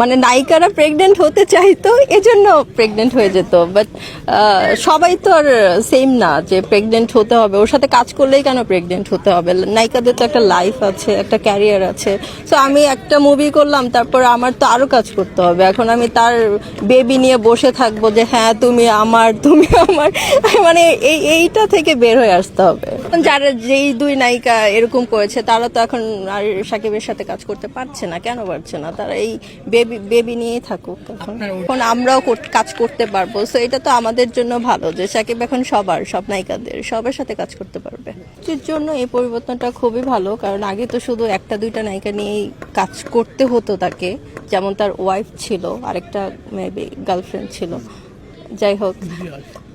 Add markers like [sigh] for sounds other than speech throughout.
মানে নায়িকারা প্রেগনেন্ট হতে চাইতো, এজন্য প্রেগনেন্ট হয়ে যেত। বাট সবাই তো আর সেম না যে প্রেগনেন্ট হতে হবে। ওর সাথে কাজ করলেই কেন প্রেগনেন্ট হতে হবে? নায়িকাদের তো একটা লাইফ আছে, একটা ক্যারিয়ার আছে। সো আমি একটা মুভি করলাম, তারপর আমার তো আরও কাজ করতে হবে। এখন আমি তার বেবি নিয়ে বসে থাকব যে হ্যাঁ তুমি আমার তুমি আমার। মানে এই, এইটা থেকে বের হয়ে আসতে হবে। যারা যেই দুই নায়িকা এরকম করেছে তারা তো এখন আর সাকিবের সাথে কাজ করতে পারছে না। কেন পারছে না? তারা এই বেবি বেবি নিয়েই থাকুক এখন। এখন আমরাও কাজ করতে পারব। সো এটা তো আমাদের জন্য ভালো যে সাকিব এখন সবার সব নায়িকাদের সবার সাথে কাজ করতে পারবে। এর জন্য এই পরিবর্তনটা খুবই ভালো কারণ আগে তো শুধু একটা দুইটা নায়িকা নিয়েই কাজ করতে হতো তাকে। যেমন তার ওয়াইফ ছিল আরেকটা মেবি গার্লফ্রেন্ড ছিল। যাই হোক।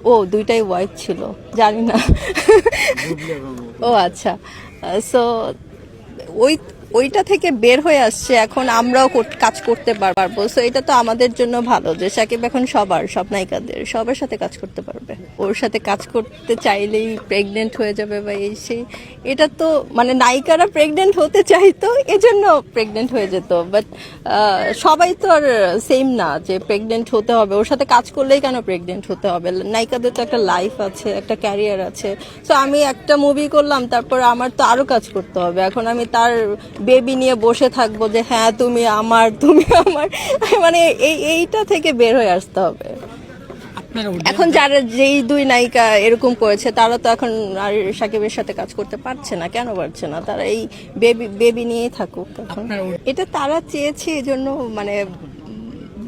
ও দুইটাই ওয়াইফ ছিল জানি না। ও আচ্ছা। সো ওই ওইটা থেকে বের হয়ে আসছে, এখন আমরাও কাজ করতে পারব। সো এটা তো আমাদের জন্য ভালো যে সাকিব এখন সবার, সব নায়িকাদের, সবার সাথে কাজ করতে পারবে। ওর সাথে কাজ করতে চাইলেই প্রেগনেন্ট হয়ে যাবে বা এই সেই। এটা তো মানে নায়িকারা প্রেগনেন্ট হতে চাইতো, এজন্য প্রেগনেন্ট হয়ে যেত। বাট সবাই তো আর সেম না যে প্রেগনেন্ট হতে হবে। ওর সাথে কাজ করলেই কেন প্রেগনেন্ট হতে হবে? নায়িকাদের তো একটা লাইফ আছে, একটা ক্যারিয়ার আছে। সো আমি একটা মুভি করলাম, তারপর আমার তো আরও কাজ করতে হবে। এখন আমি তার বেবি নিয়ে বসে থাকব যে হ্যাঁ তুমি আমার তুমি আমার। [laughs] মানে এই এইটা থেকে বের হয়ে আসতে হবে। এখন যারা যেই দুই নায়িকা এরকম করেছে তারা তো এখন আর সাকিবের সাথে কাজ করতে পারছে না কেন পারছে না? তারা এই বেবি বেবি নিয়েই থাকুক এখন। এটা তারা চেয়েছে এই জন্য মানে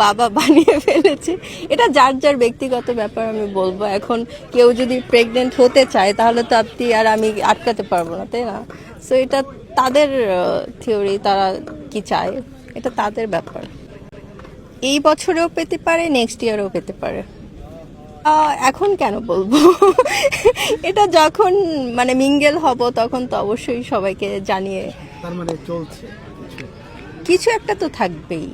বাবা বানিয়ে ফেলেছে। এটা যার যার ব্যক্তিগত ব্যাপার আমি বলব। এখন কেউ যদি প্রেগনেন্ট হতে চায় তাহলে তো আপনি আর আমি আটকাতে পারব না তাই না? সো এটা তাদের থিওরি তারা কি চায়? এটা তাদের ব্যাপার। এই বছরেও পেতে পারে নেক্সট ইয়ারেও পেতে পারে। এখন কেন বলব? এটা যখন মানে মিঙ্গেল হব তখন তো অবশ্যই সবাইকে জানিয়ে তার মানে চলছে কিছু একটা তো থাকবেই।